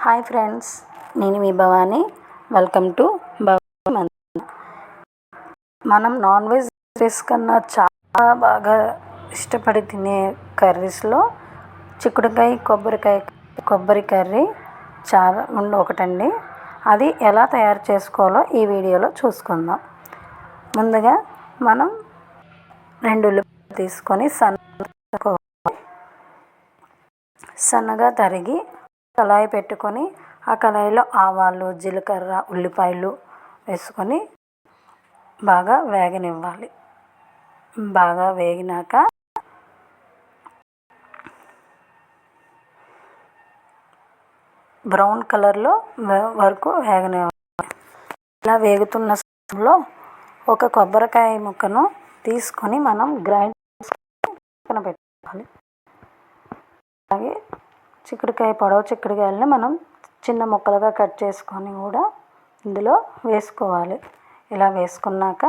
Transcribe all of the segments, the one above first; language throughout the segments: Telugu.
హాయ్ ఫ్రెండ్స్ నేను మీ భవానీ. వెల్కమ్ టు భవానీ మనం నాన్ వెజ్ కర్రీస్ కన్నా చాలా బాగా ఇష్టపడి తినే కర్రీస్లో చిక్కుడుకాయ కొబ్బరికాయ కొబ్బరి కర్రీ చాలా ఉండి ఒకటండి. అది ఎలా తయారు చేసుకోవాలో ఈ వీడియోలో చూసుకుందాం. ముందుగా మనం రెండు ఉల్లిపాయలు తీసుకొని సన్న సన్నగా తరిగి కళాయి పెట్టుకొని ఆ కళాయిలో ఆవాలు జీలకర్ర ఉల్లిపాయలు వేసుకొని బాగా వేగనివ్వాలి. బాగా వేగినాక బ్రౌన్ కలర్లో వరకు వేగనివ్వాలి. ఇలా వేగుతున్న సమయంలో ఒక కొబ్బరికాయ ముక్కను తీసుకొని మనం గ్రైండ్ పక్కన పెట్టుకోవాలి అలాగే చిక్కుడుకాయ పొడవు చిక్కుడుకాయలని మనం చిన్న ముక్కలుగా కట్ చేసుకొని కూడా ఇందులో వేసుకోవాలి. ఇలా వేసుకున్నాక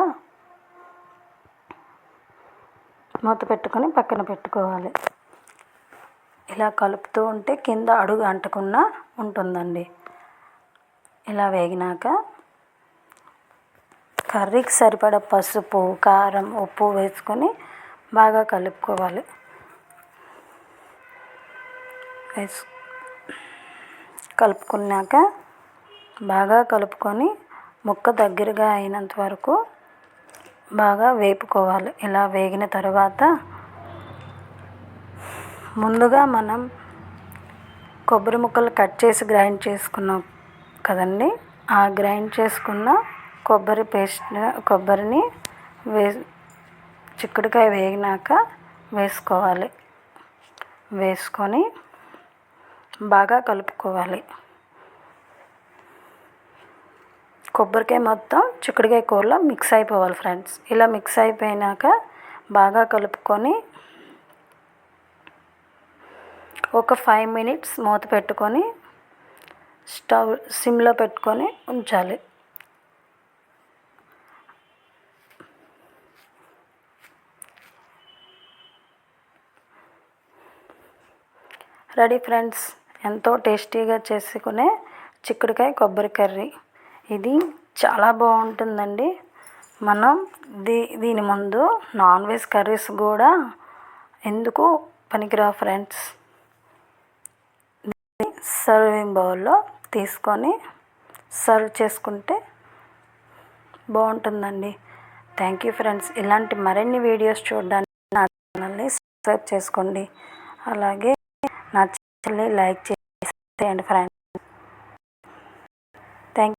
మూత పెట్టుకొని పక్కన పెట్టుకోవాలి. ఇలా కలుపుతూ ఉంటే కింద అడుగు అంటకుండా ఉంటుందండి. ఇలా వేగినాక కర్రీకి సరిపడ పసుపు కారం ఉప్పు వేసుకొని బాగా కలుపుకోవాలి. వేసు కలుపుకున్నాక బాగా కలుపుకొని ముక్క దగ్గరగా అయినంత వరకు బాగా వేపుకోవాలి. ఇలా వేగిన తర్వాత ముందుగా మనం కొబ్బరి ముక్కలు కట్ చేసి గ్రైండ్ చేసుకున్నాం కదండి. ఆ గ్రైండ్ చేసుకున్న కొబ్బరి పేస్ట్ కొబ్బరిని వే చిక్కుడుకాయ వేగినాక వేసుకోవాలి. వేసుకొని బాగా కలుపుకోవాలి. కొబ్బరికాయ మొత్తం చిక్కుడుకాయ కూరలో మిక్స్ అయిపోవాలి ఫ్రెండ్స్ ఇలా మిక్స్ అయిపోయినాక బాగా కలుపుకొని ఒక ఫైవ్ మినిట్స్ మూత పెట్టుకొని స్టవ్ సిమ్లో పెట్టుకొని ఉంచాలి. రెడీ ఫ్రెండ్స్ ఎంతో టేస్టీగా చేసుకునే చిక్కుడుకాయ కొబ్బరి కర్రీ. ఇది చాలా బాగుంటుందండి. మనం దీ దీని ముందు నాన్ వెజ్ కర్రీస్ కూడా ఎందుకు పనికిరా ఫ్రెండ్స్? సర్వింగ్ బౌల్లో తీసుకొని సర్వ్ చేసుకుంటే బాగుంటుందండి. Thank you friends. ఇలాంటి మరిన్ని వీడియోస్ చూడడానికి నా ఛానల్ని సబ్స్క్రైబ్ చేసుకోండి. అలాగే నా లైక్ చేసేయండి ఫ్రెండ్స్ థ్యాంక్